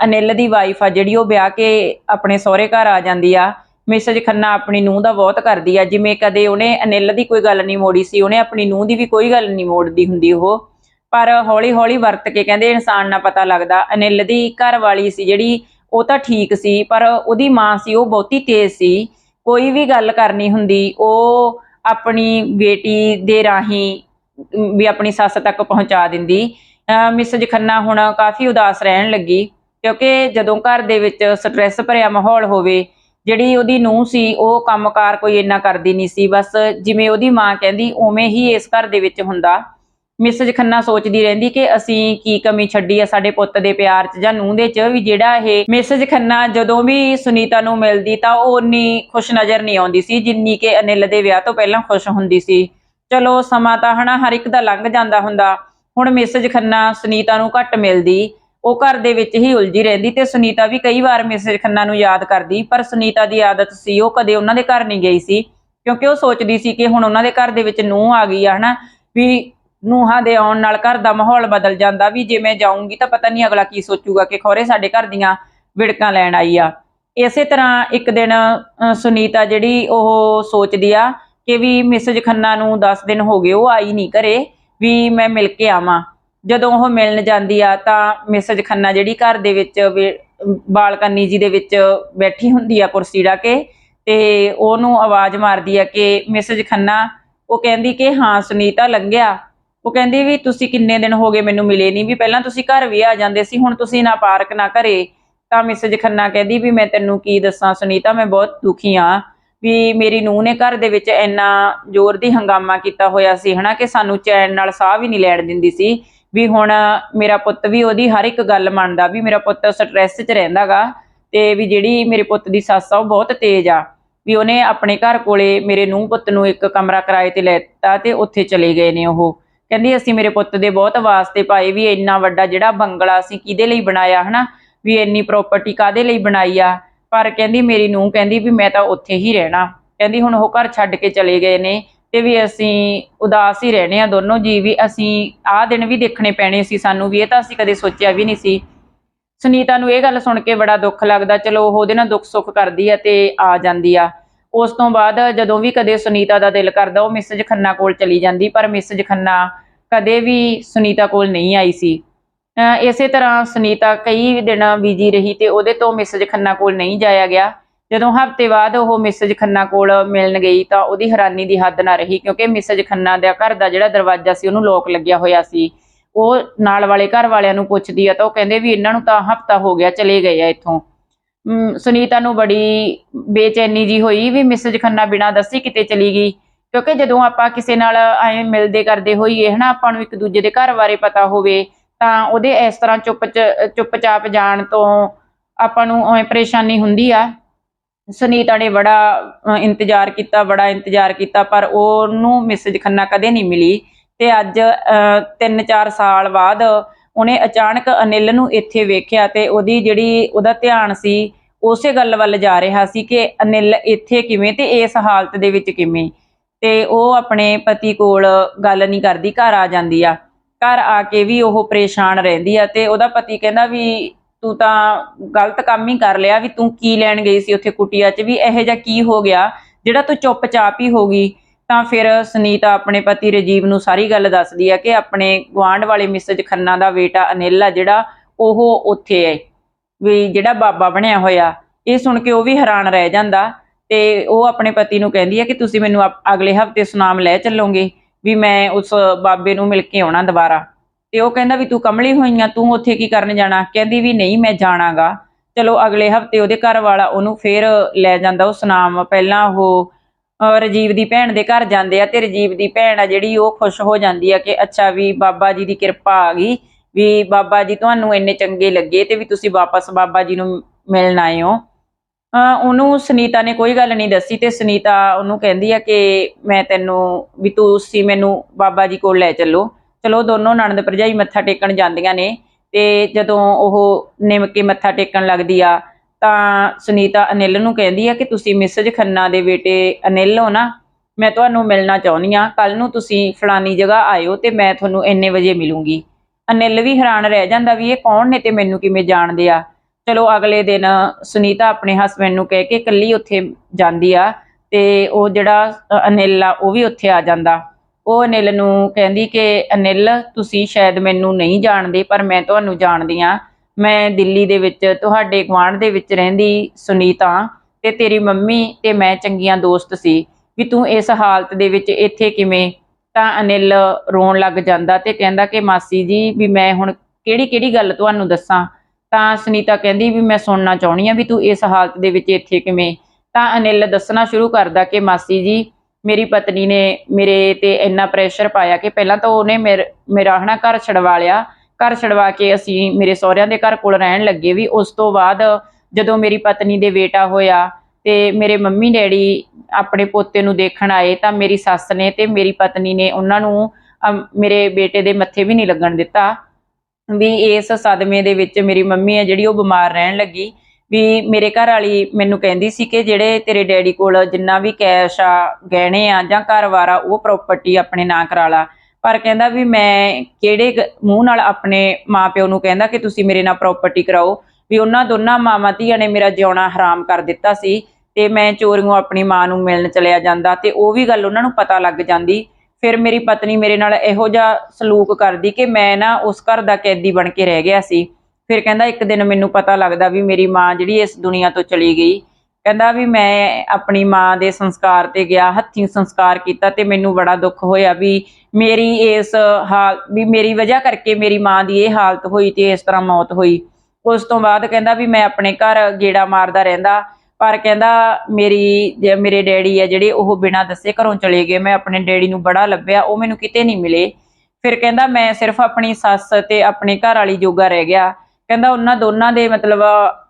ਅਨਿਲ ਦੀ ਵਾਈਫ ਆ ਜਿਹੜੀ, ਉਹ ਵਿਆਹ ਕੇ ਆਪਣੇ ਸਹੁਰੇ ਘਰ ਆ ਜਾਂਦੀ ਆ। ਮਿਸਜ ਖੰਨਾ ਆਪਣੀ ਨੂੰਹ ਦਾ ਬਹੁਤ ਕਰਦੀ ਆ। ਜਿਵੇਂ ਕਦੇ ਉਹਨੇ ਅਨਿਲ ਦੀ ਕੋਈ ਗੱਲ ਨਹੀਂ ਮੋੜੀ ਸੀ, ਉਹਨੇ ਆਪਣੀ ਨੂੰਹ ਦੀ ਵੀ ਕੋਈ ਗੱਲ ਨਹੀਂ ਮੋੜਦੀ ਹੁੰਦੀ ਉਹ। ਪਰ ਹੌਲੀ ਹੌਲੀ ਵਰਤ ਕੇ ਕਹਿੰਦੇ ਇਨਸਾਨ ਨਾਲ ਪਤਾ ਲੱਗਦਾ, ਅਨਿਲ ਦੀ ਘਰ ਵਾਲੀ ਸੀ ਜਿਹੜੀ, ਉਹ ਤਾਂ ਠੀਕ ਸੀ, ਪਰ ਉਹਦੀ ਮਾਂ ਸੀ, ਉਹ ਬਹੁਤੀ ਤੇਜ਼ ਸੀ। ਕੋਈ ਵੀ ਗੱਲ ਕਰਨੀ ਹੁੰਦੀ, ਉਹ ਆਪਣੀ ਬੇਟੀ ਦੇ ਰਾਹੀਂ ਵੀ ਆਪਣੀ ਸੱਸ ਤੱਕ ਪਹੁੰਚਾ ਦਿੰਦੀ। ਅਹ ਮਿਸਜ ਖੰਨਾ ਹੁਣ ਕਾਫੀ ਉਦਾਸ ਰਹਿਣ ਲੱਗੀ, ਕਿਉਂਕਿ ਜਦੋਂ ਘਰ ਦੇ ਵਿੱਚ ਸਟ੍ਰੈਸ ਭਰਿਆ ਮਾਹੌਲ ਹੋਵੇ, ਜਿਹੜੀ ਉਹਦੀ ਨੂੰਹ ਸੀ, ਉਹ ਕੰਮਕਾਰ ਕੋਈ ਇੰਨਾ ਕਰਦੀ ਨਹੀਂ ਸੀ। ਬਸ ਜਿਵੇਂ ਉਹਦੀ ਮਾਂ ਕਹਿੰਦੀ, ਉਵੇਂ ਹੀ ਇਸ ਘਰ ਦੇ ਵਿੱਚ ਹੁੰਦਾ। ਮਿਸਜ ਖੰਨਾ ਸੋਚਦੀ ਰਹਿੰਦੀ ਕਿ ਅਸੀਂ ਕੀ ਕਮੀ ਛੱਡੀ ਆ ਸਾਡੇ ਪੁੱਤ ਦੇ ਪਿਆਰ 'ਚ ਜਾਂ ਨੂੰਹ ਦੇ 'ਚ ਵੀ ਜਿਹੜਾ ਇਹ ਮਿਸਜ ਖੰਨਾ ਜਦੋਂ ਵੀ ਸੁਨੀਤਾ ਨੂੰ ਮਿਲਦੀ ਤਾਂ ਉਹ ਉਨੀ ਖੁਸ਼ ਨਜ਼ਰ ਨਹੀਂ ਆਉਂਦੀ ਸੀ, ਜਿੰਨੀ ਕਿ ਅਨਿਲ ਦੇ ਵਿਆਹ ਤੋਂ ਪਹਿਲਾਂ ਖੁਸ਼ ਹੁੰਦੀ ਸੀ। ਚਲੋ ਸਮਾਂ ਤਾਂ ਹਨਾ ਹਰ ਇੱਕ ਦਾ ਲੰਘ ਜਾਂਦਾ ਹੁੰਦਾ। ਹੁਣ ਮਿਸਜ ਖੰਨਾ ਸੁਨੀਤਾ ਨੂੰ ਘੱਟ ਮਿਲਦੀ। ਉਹ ਘਰ ਦੇ ਵਿੱਚ ਹੀ ਉਲਝੀ ਰਹਿੰਦੀ ਤੇ ਸੁਨੀਤਾ ਵੀ ਕਈ ਵਾਰ ਮਿਸਜ ਖੰਨਾ ਨੂੰ ਯਾਦ ਕਰਦੀ, ਪਰ ਸੁਨੀਤਾ ਦੀ ਆਦਤ ਸੀ, ਉਹ ਕਦੇ ਉਹਨਾਂ ਦੇ ਘਰ ਨਹੀਂ ਗਈ ਸੀ। ਕਿਉਂਕਿ ਉਹ ਸੋਚਦੀ ਸੀ ਕਿ ਹੁਣ ਉਹਨਾਂ ਦੇ ਘਰ ਦੇ ਵਿੱਚ ਨੂੰਹ ਆ ਗਈ ਆ ਹਨਾ, ਵੀ ਨੂੰਹਾਂ ਦੇ ਆਉਣ ਨਾਲ ਘਰ ਦਾ ਮਾਹੌਲ ਬਦਲ ਜਾਂਦਾ। ਵੀ ਜੇ ਮੈਂ ਜਾਊਂਗੀ ਤਾਂ ਪਤਾ ਨਹੀਂ ਅਗਲਾ ਕੀ ਸੋਚੂਗਾ ਕਿ ਖੋਰੇ ਸਾਡੇ ਘਰ ਦੀਆਂ ਵਿੜਕਾਂ ਲੈਣ ਆਈ ਆ। ਇਸੇ ਤਰ੍ਹਾਂ ਇੱਕ ਦਿਨ ਸੁਨੀਤਾ ਜਿਹੜੀ ਉਹ ਸੋਚਦੀ ਆ ਕਿ ਵੀ ਮਿਸਜ ਖੰਨਾ ਨੂੰ 10 ਦਿਨ ਹੋ ਗਏ, ਉਹ ਆਈ ਨਹੀਂ ਘਰੇ, ਵੀ ਮੈਂ ਮਿਲ ਕੇ ਆਵਾਂ। ਜਦੋਂ ਉਹ ਮਿਲਣ ਜਾਂਦੀ ਆ ਤਾਂ ਮਿਸਜ ਖੰਨਾ ਜਿਹੜੀ ਘਰ ਦੇ ਵਿੱਚ ਬਾਲਕਨੀ ਜੀ ਦੇ ਵਿੱਚ ਬੈਠੀ ਹੁੰਦੀ ਆ ਕੁਰਸੀ ਢਾ ਕੇ, ਤੇ ਉਹਨੂੰ ਆਵਾਜ਼ ਮਾਰਦੀ ਆ ਕਿ ਮਿਸਜ ਖੰਨਾ, ਉਹ ਕਹਿੰਦੀ ਕਿ ਹਾਂ ਸੁਨੀਤਾ ਲੰਘਿਆ। ਉਹ ਕਹਿੰਦੀ ਵੀ ਤੁਸੀਂ ਕਿੰਨੇ ਦਿਨ ਹੋ ਗਏ ਮੈਨੂੰ ਮਿਲੇ ਨਹੀਂ, ਵੀ ਪਹਿਲਾਂ ਤੁਸੀਂ ਘਰ ਵੀ ਆ ਜਾਂਦੇ ਸੀ, ਹੁਣ ਤੁਸੀਂ ਨਾ ਪਾਰਕ ਨਾ ਘਰੇ। ਤਾਂ ਮਿਸਜ ਖੰਨਾ ਕਹਿੰਦੀ ਵੀ ਮੈਂ ਤੈਨੂੰ ਕੀ ਦੱਸਾਂ ਸੁਨੀਤਾ, ਮੈਂ ਬਹੁਤ ਦੁਖੀ ਆ ਵੀ ਮੇਰੀ ਨੂੰਹ ਨੇ ਘਰ ਦੇ ਵਿੱਚ ਇੰਨਾ ਜ਼ੋਰ ਦੀ ਹੰਗਾਮਾ ਕੀਤਾ ਹੋਇਆ ਸੀ, ਹਨਾ, ਕਿ ਸਾਨੂੰ ਚੈਨ ਨਾਲ ਸਾਹ ਵੀ ਨਹੀਂ ਲੈਣ ਦਿੰਦੀ ਸੀ। ਵੀ ਹੁਣ ਮੇਰਾ ਪੁੱਤ ਵੀ ਉਹਦੀ ਹਰ ਇੱਕ ਗੱਲ ਮੰਨਦਾ, ਵੀ ਮੇਰਾ ਪੁੱਤ ਸਟ੍ਰੈਸ 'ਚ ਰਹਿੰਦਾਗਾ ਤੇ ਵੀ ਜਿਹੜੀ ਮੇਰੇ ਪੁੱਤ ਦੀ ਸੱਸ ਆ ਉਹ ਬਹੁਤ ਤੇਜ਼ ਆ। ਵੀ ਉਹਨੇ ਆਪਣੇ ਘਰ ਕੋਲੇ ਮੇਰੇ ਨੂੰਹ ਪੁੱਤ ਨੂੰ ਇੱਕ ਕਮਰਾ ਕਿਰਾਏ ਤੇ ਲੈ ਦਿੱਤਾ ਤੇ ਉੱਥੇ ਚਲੇ ਗਏ ਨੇ ਉਹ। ਕਹਿੰਦੀ ਅਸੀਂ ਮੇਰੇ ਪੁੱਤ ਦੇ ਬਹੁਤ ਵਾਸਤੇ ਪਾਏ ਵੀ ਇੰਨਾ ਵੱਡਾ ਜਿਹੜਾ ਬੰਗਲਾ ਅਸੀਂ ਕਿਹਦੇ ਲਈ ਬਣਾਇਆ, ਹਨਾ? ਵੀ ਇੰਨੀ ਪ੍ਰਾਪਰਟੀ ਕਾਦੇ ਲਈ ਬਣਾਈ ਆ? ਪਰ ਕਹਿੰਦੀ ਮੇਰੀ ਨੂੰ ਕਹਿੰਦੀ ਵੀ ਮੈਂ ਤਾਂ ਉੱਥੇ ਹੀ ਰਹਿਣਾ। ਕਹਿੰਦੀ ਹੁਣ ਉਹ ਘਰ ਛੱਡ ਕੇ ਚਲੇ ਗਏ ਨੇ ਤੇ ਵੀ ਅਸੀਂ ਉਦਾਸ ਹੀ ਰਹਿਣੇ ਆ ਦੋਨੋਂ ਜੀ ਵੀ ਅਸੀਂ ਆਹ ਦਿਨ ਵੀ ਦੇਖਣੇ ਪੈਣੇ ਸੀ ਸਾਨੂੰ ਵੀ, ਇਹ ਤਾਂ ਅਸੀਂ ਕਦੇ ਸੋਚਿਆ ਵੀ ਨਹੀਂ ਸੀ। ਸੁਨੀਤਾ ਨੂੰ ਇਹ ਗੱਲ ਸੁਣ ਕੇ ਬੜਾ ਦੁੱਖ ਲੱਗਦਾ, ਚਲੋ ਉਹਦੇ ਨਾਲ ਦੁੱਖ ਸੁੱਖ ਕਰਦੀ ਆ ਤੇ ਆ ਜਾਂਦੀ ਆ। ਉਸ ਤੋਂ ਬਾਅਦ ਜਦੋਂ ਵੀ ਕਦੇ ਸੁਨੀਤਾ ਦਾ ਦਿਲ ਕਰਦਾ, ਉਹ ਮਿਸਜ ਖੰਨਾ ਕੋਲ ਚਲੀ ਜਾਂਦੀ, ਪਰ ਮਿਸਜ ਖੰਨਾ ਕਦੇ ਵੀ ਸੁਨੀਤਾ ਕੋਲ ਨਹੀਂ ਆਈ ਸੀ। ਇਸੇ ਤਰ੍ਹਾਂ ਸੁਨੀਤਾ ਕਈ ਦਿਨ ਬੀਜੀ ਰਹੀ ਤੇ ਉਹਦੇ ਤੋਂ ਮਿਸਜ ਖੰਨਾ ਕੋਲ ਨਹੀਂ ਜਾਇਆ ਗਿਆ। ਜਦੋਂ ਹਫ਼ਤੇ ਬਾਅਦ ਉਹ ਮਿਸਜ ਖੰਨਾ ਕੋਲ ਮਿਲਣ ਗਈ ਤਾਂ ਉਹਦੀ ਹੈਰਾਨੀ ਦੀ ਹੱਦ ਨਾ ਰਹੀ, ਕਿਉਂਕਿ ਮਿਸਜ ਖੰਨਾ ਦੇ ਘਰ ਦਾ ਜਿਹੜਾ ਦਰਵਾਜ਼ਾ ਸੀ, ਉਹਨੂੰ ਲੋਕ ਲੱਗਿਆ ਹੋਇਆ ਸੀ। ਉਹ ਨਾਲ ਵਾਲੇ ਘਰ ਵਾਲਿਆਂ ਨੂੰ ਪੁੱਛਦੀ ਆ ਤਾਂ ਉਹ ਕਹਿੰਦੇ ਵੀ ਇਹਨਾਂ ਨੂੰ ਤਾਂ ਹਫ਼ਤਾ ਹੋ ਗਿਆ, ਚਲੇ ਗਏ ਆ ਇੱਥੋਂ। ਸੁਨੀਤਾ ਨੂੰ ਬੜੀ ਬੇਚੈਨੀ ਜੀ ਹੋਈ ਵੀ ਮਿਸਜ ਖੰਨਾ ਬਿਨਾਂ ਦੱਸੀ ਕਿਤੇ ਚਲੀ ਗਈ। ਕਿਉਂਕਿ ਜਦੋਂ ਆਪਾਂ ਕਿਸੇ ਨਾਲ ਐ ਮਿਲਦੇ ਕਰਦੇ ਹੋਈਏ, ਹਨਾ, ਆਪਾਂ ਨੂੰ ਇੱਕ ਦੂਜੇ ਦੇ ਘਰ ਬਾਰੇ ਪਤਾ ਹੋਵੇ, ਤਾਂ ਉਹਦੇ ਇਸ ਤਰ੍ਹਾਂ ਚੁੱਪ ਚ- ਚੁੱਪਚਾਪ ਜਾਣ ਤੋਂ ਆਪਾਂ ਨੂੰ ਐ ਪਰੇਸ਼ਾਨੀ ਹੁੰਦੀ ਆ। ਸੁਨੀਤਾ ਨੇ ਬੜਾ ਇੰਤਜ਼ਾਰ ਕੀਤਾ, ਬੜਾ ਇੰਤਜ਼ਾਰ ਕੀਤਾ, ਪਰ ਉਹਨੂੰ ਮਿਸਜ ਖੰਨਾ ਕਦੇ ਨਹੀਂ ਮਿਲੀ। ਤੇ ਅੱਜ 3-4 ਸਾਲ ਬਾਅਦ ਉਹਨੇ ਅਚਾਨਕ ਅਨਿਲ ਨੂੰ ਇੱਥੇ ਵੇਖਿਆ ਤੇ ਉਹਦੀ ਜਿਹੜੀ ਉਹਦਾ ਧਿਆਨ ਸੀ, ਉਸੇ ਗੱਲ ਵੱਲ ਜਾ ਰਿਹਾ ਸੀ ਕਿ ਅਨਿਲ ਇੱਥੇ ਕਿਵੇਂ ਤੇ ਇਸ ਹਾਲਤ ਦੇ ਵਿੱਚ ਕਿਵੇਂ। ਤੇ ਉਹ ਆਪਣੇ ਪਤੀ ਕੋਲ ਗੱਲ ਨਹੀਂ ਕਰਦੀ, ਘਰ ਆ ਜਾਂਦੀ ਆ। ਘਰ ਆ ਕੇ ਵੀ ਉਹ ਪਰੇਸ਼ਾਨ ਰਹਿੰਦੀ ਆ ਤੇ ਉਹਦਾ ਪਤੀ ਕਹਿੰਦਾ ਵੀ ਤੂੰ ਤਾਂ ਗਲਤ ਕੰਮ ਹੀ ਕਰ ਲਿਆ ਵੀ ਤੂੰ ਕੀ ਲੈਣ ਗਈ ਸੀ ਉੱਥੇ ਕੁਟੀਆ 'ਚ ਵੀ ਇਹੋ ਜਿਹਾ ਕੀ ਹੋ ਗਿਆ ਜਿਹੜਾ ਤੂੰ ਚੁੱਪਚਾਪ ਹੀ ਹੋ ਗਈ। ਤਾਂ ਫਿਰ ਸੁਨੀਤਾ ਆਪਣੇ ਪਤੀ ਰਜੀਵ ਨੂੰ ਸਾਰੀ ਗੱਲ ਦੱਸਦੀ ਆ ਕਿ ਆਪਣੇ ਗੁਆਂਢ ਵਾਲੇ ਮਿਸਜ ਖੰਨਾ ਦਾ ਬੇਟਾ ਅਨਿਲ ਆ, ਜਿਹੜਾ ਉਹ ਉੱਥੇ ਹੈ ਵੀ ਜਿਹੜਾ ਬਾਬਾ ਬਣਿਆ ਹੋਇਆ, ਇਹ ਸੁਣ ਕੇ ਉਹ ਵੀ ਹੈਰਾਨ ਰਹਿ ਜਾਂਦਾ ਤੇ ਉਹ ਆਪਣੇ ਪਤੀ ਨੂੰ ਕਹਿੰਦੀ ਹੈ ਕਿ ਤੁਸੀਂ ਮੈਨੂੰ ਅਪ- ਅਗਲੇ ਹਫ਼ਤੇ ਸੁਨਾਮ ਲੈ ਚੱਲੋਗੇ, ਵੀ ਮੈਂ ਉਸ ਬਾਬੇ ਨੂੰ ਮਿਲ ਕੇ ਆਉਣਾ ਦੁਬਾਰਾ। ਤੇ ਉਹ ਕਹਿੰਦਾ ਵੀ ਤੂੰ ਕਮਲੀ ਹੋਈ ਆ, ਤੂੰ ਉੱਥੇ ਕੀ ਕਰਨ ਜਾਣਾ? ਕਹਿੰਦੀ ਵੀ ਨਹੀਂ, ਮੈਂ ਜਾਣਾਗਾ। ਚਲੋ ਅਗਲੇ ਹਫ਼ਤੇ ਉਹਦੇ ਘਰ ਵਾਲਾ ਉਹਨੂੰ ਫੇਰ ਲੈ ਜਾਂਦਾ ਉਹ ਸੁਨਾਮ। ਪਹਿਲਾਂ ਉਹ ਰਜੀਵ ਦੀ ਭੈਣ ਦੇ ਘਰ ਜਾਂਦੇ ਆ ਤੇ ਰਜੀਵ ਦੀ ਭੈਣ ਆ ਜਿਹੜੀ ਉਹ ਖੁਸ਼ ਹੋ ਜਾਂਦੀ ਆ ਕਿ ਅੱਛਾ ਵੀ ਬਾਬਾ ਜੀ ਦੀ ਕਿਰਪਾ ਆ ਗਈ, ਵੀ ਬਾਬਾ ਜੀ ਤੁਹਾਨੂੰ ਇੰਨੇ ਚੰਗੇ ਲੱਗੇ ਤੇ ਵੀ ਤੁਸੀਂ ਵਾਪਸ ਬਾਬਾ ਜੀ ਨੂੰ ਮਿਲਣ ਆਏ ਹੋ। ਉਹਨੂੰ ਸੁਨੀਤਾ ਨੇ ਕੋਈ ਗੱਲ ਨਹੀਂ ਦੱਸੀ ਤੇ ਸੁਨੀਤਾ ਉਹਨੂੰ ਕਹਿੰਦੀ ਆ ਕਿ ਮੈਂ ਤੈਨੂੰ, ਵੀ ਤੁਸੀਂ ਮੈਨੂੰ ਬਾਬਾ ਜੀ ਕੋਲ ਲੈ ਚੱਲੋ। ਚਲੋ ਦੋਨੋਂ ਨਣਦ ਭਰਜਾਈ ਮੱਥਾ ਟੇਕਣ ਜਾਂਦੀਆਂ ਨੇ ਤੇ ਜਦੋਂ ਉਹ ਨਿਮ ਕੇ ਮੱਥਾ ਟੇਕਣ ਲੱਗਦੀ ਆ ਤਾਂ ਸੁਨੀਤਾ ਅਨਿਲ ਨੂੰ ਕਹਿੰਦੀ ਆ ਕਿ ਤੁਸੀਂ ਮਿਸਜ ਖੰਨਾ ਦੇ ਬੇਟੇ ਅਨਿਲ ਹੋ ਨਾ, ਮੈਂ ਤੁਹਾਨੂੰ ਮਿਲਣਾ ਚਾਹੁੰਦੀ ਆ ਕੱਲ ਨੂੰ ਤੁਸੀਂ ਫਲਾਨੀ ਜਗ੍ਹਾ ਆਇਓ ਤੇ ਮੈਂ ਤੁਹਾਨੂੰ ਇੰਨੇ ਵਜੇ ਮਿਲੂੰਗੀ। ਅਨਿਲ ਵੀ ਹੈਰਾਨ ਰਹਿ ਜਾਂਦਾ ਵੀ ਇਹ ਕੌਣ ਨੇ ਤੇ ਮੈਨੂੰ ਕਿਵੇਂ ਜਾਣਦੇ ਆ। ਚਲੋ ਅਗਲੇ ਦਿਨ ਸੁਨੀਤਾ ਆਪਣੇ ਹਸਬੰਡ ਨੂੰ ਕਹਿ ਕੇ ਇਕੱਲੀ ਉੱਥੇ ਜਾਂਦੀ ਆ ਤੇ ਉਹ ਜਿਹੜਾ ਅਨਿਲ ਆ ਉਹ ਵੀ ਉੱਥੇ ਆ ਜਾਂਦਾ। ਉਹ ਅਨਿਲ ਨੂੰ ਕਹਿੰਦੀ ਕਿ, ਅਨਿਲ, ਤੁਸੀਂ ਸ਼ਾਇਦ ਮੈਨੂੰ ਨਹੀਂ ਜਾਣਦੇ, ਪਰ ਮੈਂ ਤੁਹਾਨੂੰ ਜਾਣਦੀ ਆ। ਮੈਂ ਦਿੱਲੀ ਦੇ ਵਿੱਚ, ਤੁਹਾਡੇ ਗੁਆਂਢ ਦੇ ਵਿੱਚ ਰਹਿੰਦੀ ਸੁਨੀਤਾ ਤੇ ਤੇਰੀ ਮੰਮੀ ਤੇ ਮੈਂ ਚੰਗੀਆਂ ਦੋਸਤ ਸੀ। ਵੀ ਤੂੰ ਇਸ ਹਾਲਤ ਦੇ ਵਿੱਚ ਇੱਥੇ ਕਿਵੇਂ? ਤਾਂ ਅਨਿਲ ਰੋਣ ਲੱਗ ਜਾਂਦਾ ਤੇ ਕਹਿੰਦਾ ਕਿ ਮਾਸੀ ਜੀ, ਵੀ ਮੈਂ ਹੁਣ ਕਿਹੜੀ ਕਿਹੜੀ ਗੱਲ ਤੁਹਾਨੂੰ ਦੱਸਾਂ? ਤਾਂ ਸੁਨੀਤਾ ਕਹਿੰਦੀ ਵੀ ਮੈਂ ਸੁਣਨਾ ਚਾਹੁੰਦੀ ਆ ਵੀ ਤੂੰ ਇਸ ਹਾਲਤ ਦੇ ਵਿੱਚ ਇੱਥੇ ਕਿਵੇਂ? ਤਾਂ ਅਨਿਲ ਦੱਸਣਾ ਸ਼ੁਰੂ ਕਰਦਾ ਕਿ ਮਾਸੀ ਜੀ, ਮੇਰੀ ਪਤਨੀ ਨੇ ਮੇਰੇ ਤੇ ਇੰਨਾ ਪ੍ਰੈਸ਼ਰ ਪਾਇਆ ਕਿ ਪਹਿਲਾਂ ਤਾਂ ਉਹਨੇ ਮੇਰ- ਮੇਰਾ ਹਨਾ ਘਰ ਛਡਵਾ ਲਿਆ। ਘਰ ਛਡਵਾ ਕੇ ਅਸੀਂ ਮੇਰੇ ਸਹੁਰਿਆਂ ਦੇ ਘਰ ਕੋਲ ਰਹਿਣ ਲੱਗੇ ਵੀ। ਉਸ ਤੋਂ ਬਾਅਦ ਜਦੋਂ ਮੇਰੀ ਪਤਨੀ ਦੇ ਬੇਟਾ ਹੋਇਆ ਤੇ ਮੇਰੇ ਮੰਮੀ ਡੈਡੀ ਆਪਣੇ ਪੋਤੇ ਨੂੰ ਦੇਖਣ ਆਏ ਤਾਂ ਮੇਰੀ ਸੱਸ ਨੇ ਤੇ ਮੇਰੀ ਪਤਨੀ ਨੇ ਉਹਨਾਂ ਨੂੰ ਮੇਰੇ ਬੇਟੇ ਦੇ ਮੱਥੇ ਵੀ ਨਹੀਂ ਲੱਗਣ ਦਿੱਤਾ ਵੀ ਇਸ ਸਦਮੇ ਦੇ ਵਿੱਚ ਮੇਰੀ ਮੰਮੀ ਹੈ ਜਿਹੜੀ ਉਹ ਬਿਮਾਰ ਰਹਿਣ ਲੱਗੀ। ਵੀ ਮੇਰੇ ਘਰ ਵਾਲੀ ਮੈਨੂੰ ਕਹਿੰਦੀ ਸੀ ਕਿ ਜਿਹੜੇ ਤੇਰੇ ਡੈਡੀ ਕੋਲ ਜਿੰਨਾ ਵੀ ਕੈਸ਼ ਆ, ਗਹਿਣੇ ਆ ਜਾਂ ਘਰ-ਬਾਰ ਉਹ ਪ੍ਰਾਪਰਟੀ ਆਪਣੇ ਨਾਂ ਕਰਾ ਲਾ। ਪਰ ਕਹਿੰਦਾ ਵੀ ਮੈਂ ਕਿਹੜੇ ਮੂੰਹ ਨਾਲ ਆਪਣੇ ਮਾਪਿਓ ਨੂੰ ਕਹਿੰਦਾ ਕਿ ਤੁਸੀਂ ਮੇਰੇ ਨਾਲ ਪ੍ਰਾਪਰਟੀ ਕਰਾਓ, ਵੀ ਉਹਨਾਂ ਦੋਨਾਂ ਮਾਵਾਂ ਧੀਆਂ ਨੇ ਮੇਰਾ ਜਿਉਣਾ ਹਰਾਮ ਕਰ ਦਿੱਤਾ ਸੀ ਤੇ ਮੈਂ ਚੋਰੀਆਂ ਆਪਣੀ ਮਾਂ ਨੂੰ ਮਿਲਣ ਚਲਿਆ ਜਾਂਦਾ ਤੇ ਉਹ ਵੀ ਗੱਲ ਉਹਨਾਂ ਨੂੰ ਪਤਾ ਲੱਗ ਜਾਂਦੀ। ਫਿਰ ਮੇਰੀ ਪਤਨੀ ਮੇਰੇ ਨਾਲ ਇਹੋ ਜਿਹਾ ਸਲੂਕ ਕਰਦੀ ਕਿ ਮੈਂ ਨਾ ਉਸ ਘਰ ਦਾ ਕੈਦੀ ਬਣ ਕੇ ਰਹਿ ਗਿਆ ਸੀ। ਫਿਰ ਕਹਿੰਦਾ ਇੱਕ ਦਿਨ ਮੈਨੂੰ ਪਤਾ ਲੱਗਦਾ ਵੀ ਮੇਰੀ ਮਾਂ ਜਿਹੜੀ ਇਸ ਦੁਨੀਆ ਤੋਂ ਚਲੀ ਗਈ ਕਹਿੰਦਾ ਵੀ ਮੈਂ ਆਪਣੀ ਮਾਂ ਦੇ ਸੰਸਕਾਰ ਤੇ ਗਿਆ, ਹੱਥੀਂ ਸੰਸਕਾਰ ਕੀਤਾ ਤੇ ਮੈਨੂੰ ਬੜਾ ਦੁੱਖ ਹੋਇਆ ਵੀ ਮੇਰੀ ਇਸ ਹਾਲ, ਵੀ ਮੇਰੀ ਵਜ੍ਹਾ ਕਰਕੇ ਮੇਰੀ ਮਾਂ ਦੀ ਇਹ ਹਾਲਤ ਹੋਈ ਤੇ ਇਸ ਤਰ੍ਹਾਂ ਮੌਤ ਹੋਈ। ਉਸ ਤੋਂ ਬਾਅਦ ਕਹਿੰਦਾ ਵੀ ਮੈਂ ਆਪਣੇ ਘਰ ਗੇੜਾ ਮਾਰਦਾ ਰਹਿੰਦਾ, ਪਰ ਕਹਿੰਦਾ ਮੇਰੀ ਮੇਰੇ ਡੈਡੀ ਆ ਜਿਹੜੇ ਉਹ ਬਿਨਾਂ ਦੱਸੇ ਘਰੋਂ ਚਲੇ ਗਏ, ਮੈਂ ਆਪਣੇ ਡੈਡੀ ਨੂੰ ਬੜਾ ਲੱਭਿਆ, ਉਹ ਮੈਨੂੰ ਕਿਤੇ ਨਹੀਂ ਮਿਲੇ। ਫਿਰ ਕਹਿੰਦਾ ਮੈਂ ਸਿਰਫ ਆਪਣੀ ਸੱਸ ਤੇ ਆਪਣੇ ਘਰ ਵਾਲੀ ਜੋਗਾ ਰਹਿ ਗਿਆ। ਕਹਿੰਦਾ ਉਹਨਾਂ ਦੋਨਾਂ ਦੇ ਮਤਲਬ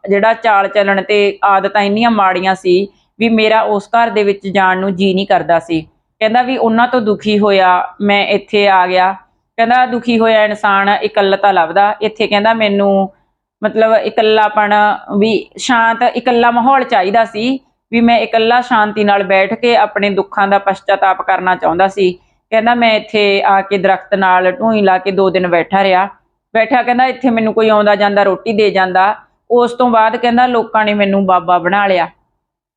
ਜਿਹੜਾ ਚਾਲ ਚੱਲਣ ਤੇ ਆਦਤਾਂ ਇੰਨੀਆਂ ਮਾੜੀਆਂ ਸੀ ਵੀ ਮੇਰਾ ਉਸ ਘਰ ਦੇ ਵਿੱਚ ਜਾਣ ਨੂੰ ਜੀ ਨਹੀਂ ਕਰਦਾ ਸੀ। ਕਹਿੰਦਾ ਵੀ ਉਹਨਾਂ ਤੋਂ ਦੁਖੀ ਹੋਇਆ ਮੈਂ ਇੱਥੇ ਆ ਗਿਆ। ਕਹਿੰਦਾ ਦੁਖੀ ਹੋਇਆ ਇਨਸਾਨ ਇਕੱਲਤਾ ਲੱਭਦਾ। ਇੱਥੇ ਕਹਿੰਦਾ ਮੈਨੂੰ ਮਤਲਬ ਇਕੱਲਾਪਣ ਵੀ ਸ਼ਾਂਤ, ਇਕੱਲਾ ਮਾਹੌਲ ਚਾਹੀਦਾ ਸੀ ਵੀ ਮੈਂ ਇਕੱਲਾ ਸ਼ਾਂਤੀ ਨਾਲ ਬੈਠ ਕੇ ਆਪਣੇ ਦੁੱਖਾਂ ਦਾ ਪਛਤਾਤਾਪ ਕਰਨਾ ਚਾਹੁੰਦਾ ਸੀ। ਕਹਿੰਦਾ ਮੈਂ ਇੱਥੇ ਆ ਕੇ ਦਰਖਤ ਨਾਲ ਢੂਈ ਲਾ ਕੇ ਦੋ ਦਿਨ ਬੈਠਾ ਰਿਹਾ। ਬੈਠਾ ਕਹਿੰਦਾ ਇੱਥੇ ਮੈਨੂੰ ਕੋਈ ਆਉਂਦਾ ਜਾਂਦਾ ਰੋਟੀ ਦੇ ਜਾਂਦਾ। ਉਸ ਤੋਂ ਬਾਅਦ ਕਹਿੰਦਾ ਲੋਕਾਂ ਨੇ ਮੈਨੂੰ ਬਾਬਾ ਬਣਾ ਲਿਆ।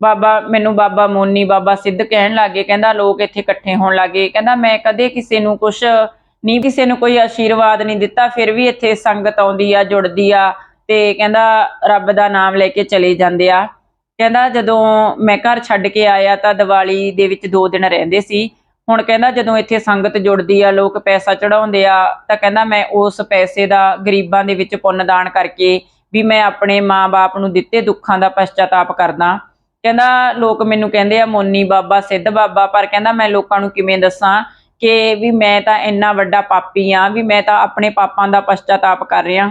ਬਾਬਾ, ਮੈਨੂੰ ਬਾਬਾ ਮੋਨੀ, ਬਾਬਾ ਸਿੱਧ ਕਹਿਣ ਲੱਗੇ, ਕਹਿੰਦਾ ਲੋਕ ਇੱਥੇ ਇਕੱਠੇ ਹੋਣ ਲੱਗੇ। ਕਹਿੰਦਾ ਮੈਂ ਕਦੇ ਕਿਸੇ ਨੂੰ ਕੁਛ ਨਹੀਂ ਕਿਸੇ ਨੂੰ ਕੋਈ ਆਸ਼ੀਰਵਾਦ ਨਹੀਂ ਦਿੱਤਾ, ਫਿਰ ਵੀ ਇੱਥੇ ਸੰਗਤ ਆਉਂਦੀ ਆ, ਜੁੜਦੀ ਆ ਤੇ ਕਹਿੰਦਾ ਰੱਬ ਦਾ ਨਾਮ ਲੈ ਕੇ ਚਲੇ ਜਾਂਦੇ ਆ। ਕਹਿੰਦਾ ਜਦੋਂ ਮੈਂ ਘਰ ਛੱਡ ਕੇ ਆਇਆ ਤਾਂ ਦੀਵਾਲੀ ਦੇ ਵਿੱਚ 2 ਦਿਨ ਰਹਿੰਦੇ ਸੀ। ਹੁਣ ਕਹਿੰਦਾ ਜਦੋਂ ਇੱਥੇ ਸੰਗਤ ਜੁੜਦੀ ਆ, ਲੋਕ ਪੈਸਾ ਚੜਾਉਂਦੇ ਆ, ਤਾਂ ਕਹਿੰਦਾ ਮੈਂ ਉਸ ਪੈਸੇ ਦਾ ਗਰੀਬਾਂ ਦੇ ਵਿੱਚ ਪੁੰਨ ਦਾਨ ਕਰਕੇ ਵੀ ਮੈਂ ਆਪਣੇ ਮਾਂ-ਬਾਪ ਨੂੰ ਦਿੱਤੇ ਦੁੱਖਾਂ ਦਾ ਪਛਤਾਤਾਪ ਕਰਦਾ। ਕਹਿੰਦਾ, ਲੋਕ ਮੈਨੂੰ ਕਹਿੰਦੇ ਆ, ਮੋਨੀ ਬਾਬਾ, ਸਿੱਧ ਬਾਬਾ, ਪਰ ਕਹਿੰਦਾ, ਮੈਂ ਲੋਕਾਂ ਨੂੰ ਕਿਵੇਂ ਦੱਸਾਂ ਕਿ ਵੀ ਮੈਂ ਤਾਂ ਇੰਨਾ ਵੱਡਾ ਪਾਪੀ ਆ, ਵੀ ਮੈਂ ਤਾਂ ਆਪਣੇ ਪਾਪਾਂ ਦਾ ਪਛਤਾਤਾਪ ਕਰ ਰਿਹਾ।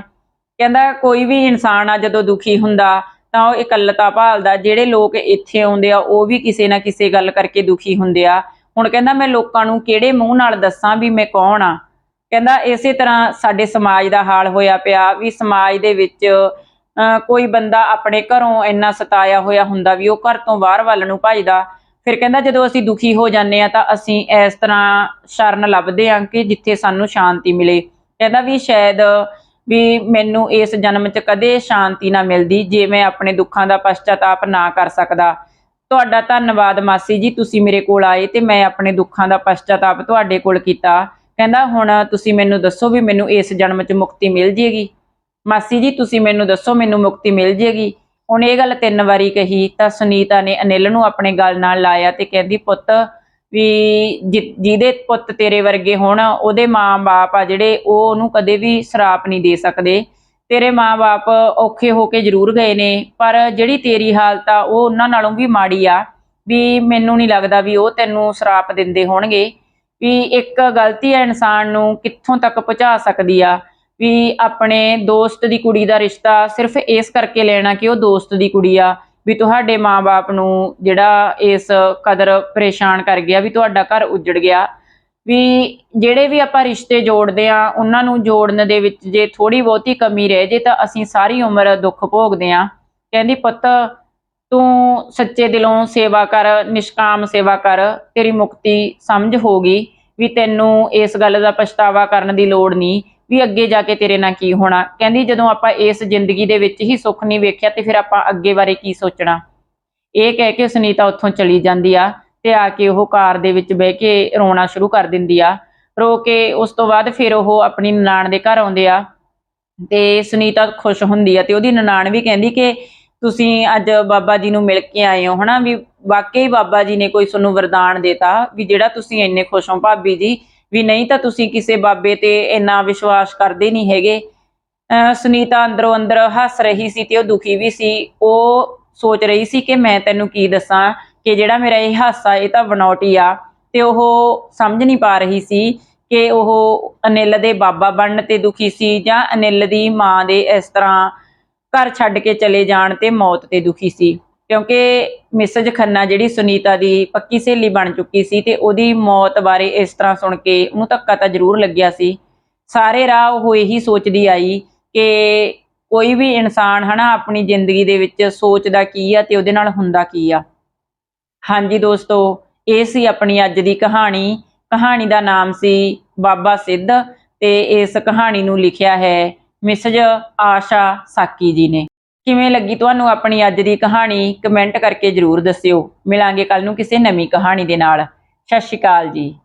ਕਹਿੰਦਾ, ਕੋਈ ਵੀ ਇਨਸਾਨ ਆ, ਜਦੋਂ ਦੁਖੀ ਹੁੰਦਾ, ਤਾਂ ਉਹ ਇਕੱਲਤਾ ਭਾਲਦਾ। ਜਿਹੜੇ ਲੋਕ ਇੱਥੇ ਆਉਂਦੇ ਆ, ਉਹ ਵੀ ਕਿਸੇ ਨਾ ਕਿਸੇ ਗੱਲ ਕਰਕੇ ਦੁਖੀ ਹੁੰਦੇ ਆ। ਹੁਣ ਕਹਿੰਦਾ, ਮੈਂ ਲੋਕਾਂ ਨੂੰ ਕਿਹੜੇ ਮੂੰਹ ਨਾਲ ਦੱਸਾਂ ਵੀ ਮੈਂ ਕੌਣ ਆ? ਕਹਿੰਦਾ ਇਸੇ ਤਰ੍ਹਾਂ ਸਾਡੇ ਸਮਾਜ ਦਾ ਹਾਲ ਹੋਇਆ ਪਿਆ ਵੀ ਸਮਾਜ ਦੇ ਵਿੱਚ ਕੋਈ ਬੰਦਾ ਆਪਣੇ ਘਰੋਂ ਇੰਨਾ ਸਤਾਇਆ ਹੋਇਆ ਹੁੰਦਾ ਵੀ ਉਹ ਘਰ ਤੋਂ ਬਾਹਰ ਵੱਲ ਨੂੰ ਭੱਜਦਾ। ਫਿਰ ਕਹਿੰਦਾ ਜਦੋਂ ਅਸੀਂ ਦੁਖੀ ਹੋ ਜਾਂਦੇ ਆ ਤਾਂ ਅਸੀਂ ਇਸ ਤਰ੍ਹਾਂ ਸ਼ਰਨ ਲੱਭਦੇ ਆ ਕਿ ਜਿੱਥੇ ਸਾਨੂੰ ਸ਼ਾਂਤੀ ਮਿਲੇ। ਕਹਿੰਦਾ ਵੀ ਸ਼ਾਇਦ ਵੀ ਮੈਨੂੰ ਇਸ ਜਨਮ 'ਚ ਕਦੇ ਸ਼ਾਂਤੀ ਨਾ ਮਿਲਦੀ ਜੇ ਮੈਂ ਆਪਣੇ ਦੁੱਖਾਂ ਦਾ ਪਛਤਾਤਾਪ ਨਾ ਕਰ ਸਕਦਾ। ਤੁਹਾਡਾ ਧੰਨਵਾਦ ਮਾਸੀ ਜੀ, ਤੁਸੀਂ ਮੇਰੇ ਕੋਲ ਆਏ ਤੇ ਮੈਂ ਆਪਣੇ ਦੁੱਖਾਂ ਦਾ ਪਛਤਾਤਾਪ ਤੁਹਾਡੇ ਕੋਲ ਕੀਤਾ। ਕਹਿੰਦਾ, ਹੁਣ ਤੁਸੀਂ ਮੈਨੂੰ ਦੱਸੋ ਵੀ ਮੈਨੂੰ ਇਸ ਜਨਮ 'ਚ ਮੁਕਤੀ ਮਿਲ ਜੇਗੀ? ਮਾਸੀ ਜੀ, ਤੁਸੀਂ ਮੈਨੂੰ ਦੱਸੋ, ਮੈਨੂੰ ਮੁਕਤੀ ਮਿਲ ਜੇਗੀ? ਹੁਣ ਇਹ ਗੱਲ ਤਿੰਨ ਵਾਰੀ ਕਹੀ ਤਾਂ ਸੁਨੀਤਾ ਨੇ ਅਨਿਲ ਨੂੰ ਆਪਣੇ ਗੱਲ ਨਾਲ ਲਾਇਆ ਤੇ ਕਹਿੰਦੀ, ਪੁੱਤ ਵੀ ਜਿਹਦੇ ਪੁੱਤ ਤੇਰੇ ਵਰਗੇ ਹੋਣ, ਉਹਦੇ ਮਾਂ-ਬਾਪ ਆ ਜਿਹੜੇ, ਉਹ ਉਹਨੂੰ ਕਦੇ ਵੀ ਸਰਾਪ ਨਹੀਂ ਦੇ ਸਕਦੇ। ਤੇਰੇ ਮਾਂ-ਬਾਪ ਔਖੇ ਹੋ ਕੇ ਜ਼ਰੂਰ ਗਏ ਨੇ, ਪਰ ਜਿਹੜੀ ਤੇਰੀ ਹਾਲਤ ਆ, ਉਹ ਉਹਨਾਂ ਨਾਲੋਂ ਵੀ ਮਾੜੀ ਆ। ਵੀ ਮੈਨੂੰ ਨਹੀਂ ਲੱਗਦਾ ਵੀ ਉਹ ਤੈਨੂੰ ਸਰਾਪ ਦਿੰਦੇ ਹੋਣਗੇ। ਵੀ ਇੱਕ ਗਲਤੀ ਹੈ ਇਨਸਾਨ ਨੂੰ ਕਿੱਥੋਂ ਤੱਕ ਪਹੁੰਚਾ ਸਕਦੀ ਆ, ਵੀ ਆਪਣੇ ਦੋਸਤ ਦੀ ਕੁੜੀ ਦਾ ਰਿਸ਼ਤਾ ਸਿਰਫ ਇਸ ਕਰਕੇ ਲੈਣਾ ਕਿ ਉਹ ਦੋਸਤ ਦੀ ਕੁੜੀ ਆ, ਵੀ ਤੁਹਾਡੇ ਮਾਪੇ ਨੂੰ ਜਿਹੜਾ ਇਸ ਕਦਰ ਪਰੇਸ਼ਾਨ ਕਰ ਗਿਆ, ਵੀ ਤੁਹਾਡਾ ਘਰ ਉੱਜੜ ਗਿਆ। ਵੀ ਜਿਹੜੇ ਵੀ ਆਪਾਂ ਰਿਸ਼ਤੇ ਜੋੜਦੇ ਆ, ਉਹਨਾਂ ਨੂੰ ਜੋੜਨ ਦੇ ਵਿੱਚ ਜੇ ਥੋੜੀ ਬਹੁਤੀ ਕਮੀ ਰਹਿ ਜੇ ਤਾਂ ਅਸੀਂ ਸਾਰੀ ਉਮਰ ਦੁੱਖ ਭੋਗਦੇ ਆ। ਕਹਿੰਦੀ, ਪੁੱਤ ਤੂੰ ਸੱਚੇ ਦਿਲੋਂ ਸੇਵਾ ਕਰ, ਨਿਸ਼ਕਾਮ ਸੇਵਾ ਕਰ, ਤੇਰੀ ਮੁਕਤੀ ਸਮਝ ਹੋਗੀ ਵੀ ਤੈਨੂੰ ਇਸ ਗੱਲ ਦਾ ਪਛਤਾਵਾ ਕਰਨ ਦੀ ਲੋੜ ਨਹੀਂ ਵੀ ਅੱਗੇ ਜਾ ਕੇ ਤੇਰੇ ਨਾਲ ਕੀ ਹੋਣਾ। ਕਹਿੰਦੀ ਜਦੋਂ ਆਪਾਂ ਇਸ ਜ਼ਿੰਦਗੀ ਦੇ ਵਿੱਚ ਹੀ ਸੁੱਖ ਨਹੀਂ ਵੇਖਿਆ ਤੇ ਫਿਰ ਆਪਾਂ ਅੱਗੇ ਬਾਰੇ ਕੀ ਸੋਚਣਾ? ਇਹ ਕਹਿ ਕੇ ਸੁਨੀਤਾ ਉੱਥੋਂ ਚਲੀ ਜਾਂਦੀ ਆ ਤੇ ਆ ਕੇ ਉਹ ਕਾਰ ਦੇ ਵਿੱਚ ਬਹਿ ਕੇ ਰੋਣਾ ਸ਼ੁਰੂ ਕਰ ਦਿੰਦੀ ਆ। ਰੋ ਕੇ ਉਸ ਤੋਂ ਬਾਅਦ ਫਿਰ ਉਹ ਆਪਣੀ ਨਨਾਣ ਦੇ ਘਰ ਆਉਂਦੇ ਆ ਤੇ ਸੁਨੀਤਾ ਖੁਸ਼ ਹੁੰਦੀ ਆ ਤੇ ਉਹਦੀ ਨਨਾਣ ਵੀ ਕਹਿੰਦੀ ਕਿ ਤੁਸੀਂ ਅੱਜ ਬਾਬਾ ਜੀ ਨੂੰ ਮਿਲ ਕੇ ਆਏ ਹੋ, ਹਨਾ? ਵੀ ਵਾਕਈ ਬਾਬਾ ਜੀ ਨੇ ਕੋਈ ਤੁਹਾਨੂੰ ਵਰਦਾਨ ਦੇਤਾ ਵੀ ਜਿਹੜਾ ਤੁਸੀਂ ਇੰਨੇ ਖੁਸ਼ ਹੋ ਭਾਬੀ ਜੀ, ਵੀ ਨਹੀਂ ਤਾਂ ਤੁਸੀਂ ਕਿਸੇ ਬਾਬੇ ਤੇ ਇੰਨਾ ਵਿਸ਼ਵਾਸ ਕਰਦੇ ਨਹੀਂ ਹੈਗੇ। ਸੁਨੀਤਾ ਅੰਦਰੋਂ ਅੰਦਰ ਹੱਸ ਰਹੀ ਸੀ ਤੇ ਉਹ ਦੁਖੀ ਵੀ ਸੀ। ਉਹ ਸੋਚ ਰਹੀ ਸੀ ਕਿ ਮੈਂ ਤੈਨੂੰ ਕੀ ਦੱਸਾਂ ਕਿ ਜਿਹੜਾ ਮੇਰਾ ਇਹ ਹਾਸਾ, ਇਹ ਤਾਂ ਬਣਾਉਟੀ ਆ। ਤੇ ਉਹ ਸਮਝ ਨਹੀਂ ਪਾ ਰਹੀ ਸੀ ਕਿ ਉਹ ਅਨਿਲ ਦੇ ਬਾਬਾ ਬਣਨ ਤੇ ਦੁਖੀ ਸੀ ਜਾਂ ਅਨਿਲ ਦੀ ਮਾਂ ਦੇ ਇਸ ਤਰ੍ਹਾਂ ਘਰ ਛੱਡ ਕੇ ਚਲੇ ਜਾਣ ਤੇ ਮੌਤ ਤੇ ਦੁਖੀ ਸੀ। ਕਿਉਂਕਿ ਮਿਸਜ ਖੰਨਾ ਜਿਹੜੀ ਸੁਨੀਤਾ ਦੀ ਪੱਕੀ ਸਹੇਲੀ ਬਣ ਚੁੱਕੀ ਸੀ ਤੇ ਉਹਦੀ ਮੌਤ ਬਾਰੇ ਇਸ ਤਰ੍ਹਾਂ ਸੁਣ ਕੇ ਉਹਨੂੰ ਧੱਕਾ ਤਾਂ ਜ਼ਰੂਰ ਲੱਗਿਆ ਸੀ। ਸਾਰੇ ਰਾਹ ਉਹ ਇਹੀ ਸੋਚਦੀ ਆਈ ਕਿ ਕੋਈ ਵੀ ਇਨਸਾਨ ਹਨਾ ਆਪਣੀ ਜ਼ਿੰਦਗੀ ਦੇ ਵਿੱਚ ਸੋਚਦਾ ਕੀ ਆ ਤੇ ਉਹਦੇ ਨਾਲ ਹੁੰਦਾ ਕੀ ਆ। ਹਾਂਜੀ ਦੋਸਤੋ, ਇਹ ਸੀ ਆਪਣੀ ਅੱਜ ਦੀ ਕਹਾਣੀ। ਕਹਾਣੀ ਦਾ ਨਾਮ ਸੀ ਬਾਬਾ ਸਿੱਧ ਤੇ ਇਸ ਕਹਾਣੀ ਨੂੰ ਲਿਖਿਆ ਹੈ ਮਿਸਜ ਆਸ਼ਾ ਸਾਕੀ ਜੀ ਨੇ। ਕਿਵੇਂ ਲੱਗੀ ਤੁਹਾਨੂੰ ਆਪਣੀ ਅੱਜ ਦੀ ਕਹਾਣੀ? ਕਮੈਂਟ ਕਰਕੇ ਜਰੂਰ ਦੱਸਿਓ। ਮਿਲਾਂਗੇ ਕੱਲ ਨੂੰ ਕਿਸੇ ਨਵੀਂ ਕਹਾਣੀ ਦੇ ਨਾਲ। ਸਤਿ ਸ਼੍ਰੀ ਅਕਾਲ ਜੀ।